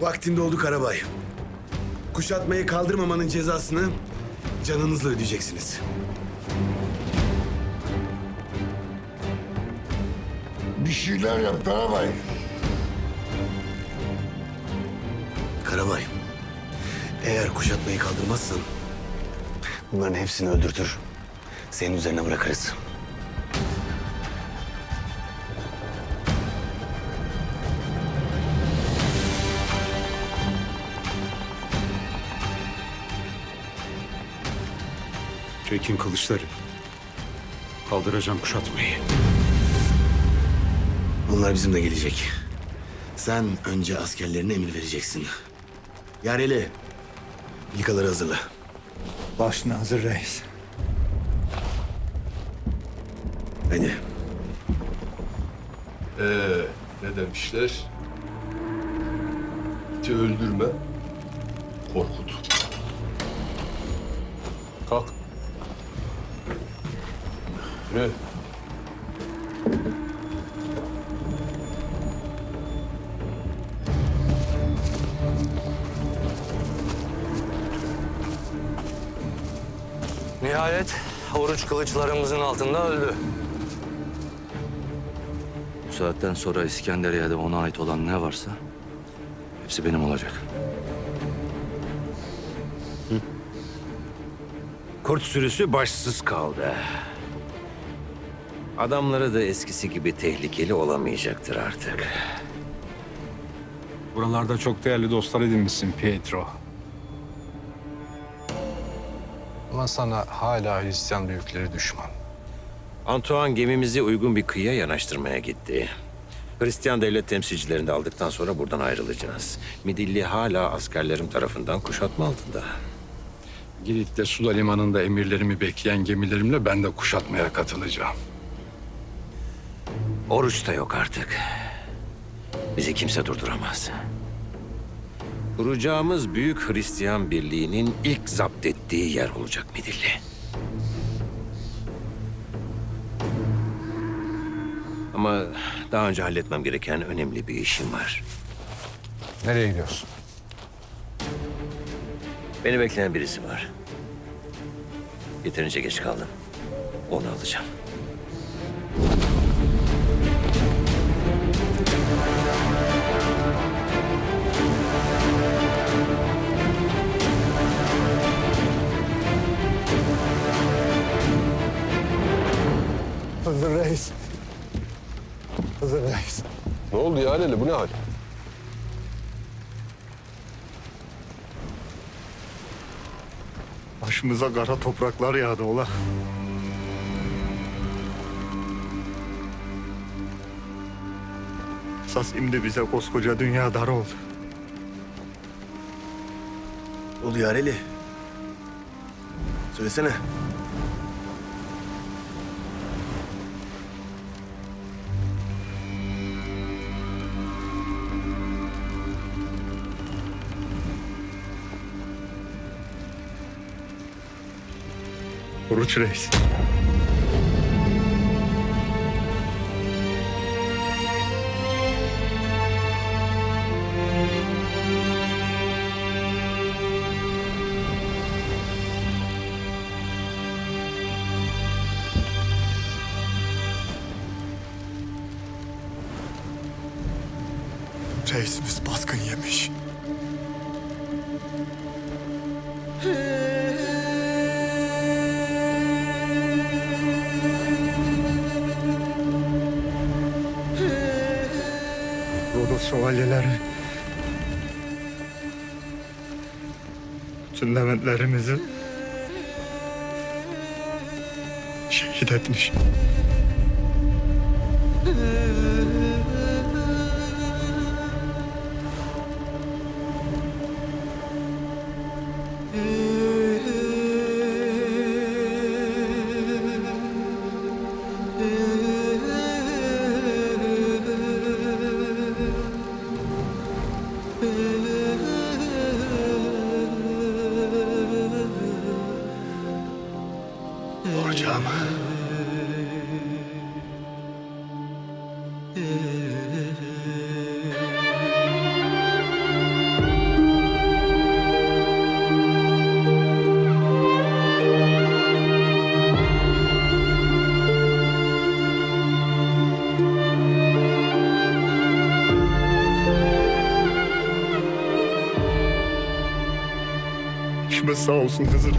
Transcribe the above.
Vaktinde oldu Karabay. Kuşatmayı kaldırmamanın cezasını canınızla ödeyeceksiniz. Bir şeyler yap Karabay. Karabay, eğer kuşatmayı kaldırmazsan bunların hepsini öldürtür. Senin üzerine bırakırız. Çekin kılıçları. Kaldıracağım kuşatmayı. Bunlar bizimle gelecek. Sen önce askerlerine emir vereceksin. Yareli, ilkaları hazırla. Başına hazır reis. Hadi. Ee, ne demişler? İti öldürme, korkut. Kalk. Ne? Nihayet oruç kılıçlarımızın altında öldü. Bu saatten sonra İskenderiye'de ona ait olan ne varsa hepsi benim olacak. Kurt sürüsü başsız kaldı. Adamları da eskisi gibi tehlikeli olamayacaktır artık. Buralarda çok değerli dostlar edinmişsin Pietro. Ama sana hala Hristiyan büyükleri düşman. Antoine gemimizi uygun bir kıyıya yanaştırmaya gitti. Hristiyan devlet temsilcilerini de aldıktan sonra buradan ayrılacağız. Midilli hala askerlerim tarafından kuşatma altında. Girit'te Suda Limanı'nda emirlerimi bekleyen gemilerimle ben de kuşatmaya katılacağım. Oruç da yok artık. Bizi kimse durduramaz. Kuracağımız Büyük Hristiyan Birliği'nin ilk zapt ettiği yer olacak Midilli. Ama daha önce halletmem gereken önemli bir işim var. Nereye gidiyorsun? Beni bekleyen birisi var. Yeterince geç kaldım. Onu alacağım. Hazır reis. Ne oldu ya Leli? Bu ne hal? Başımıza kara topraklar yağdı ola. Esas şimdi bize koskoca dünya dar oldu. Olu Yareli. Söylesene. Oruç reis. Reisimiz baskın yemiş. Şövalyeleri bütün Leventlerimizi şehit etmiş. Başımız sağ olsun Hızır.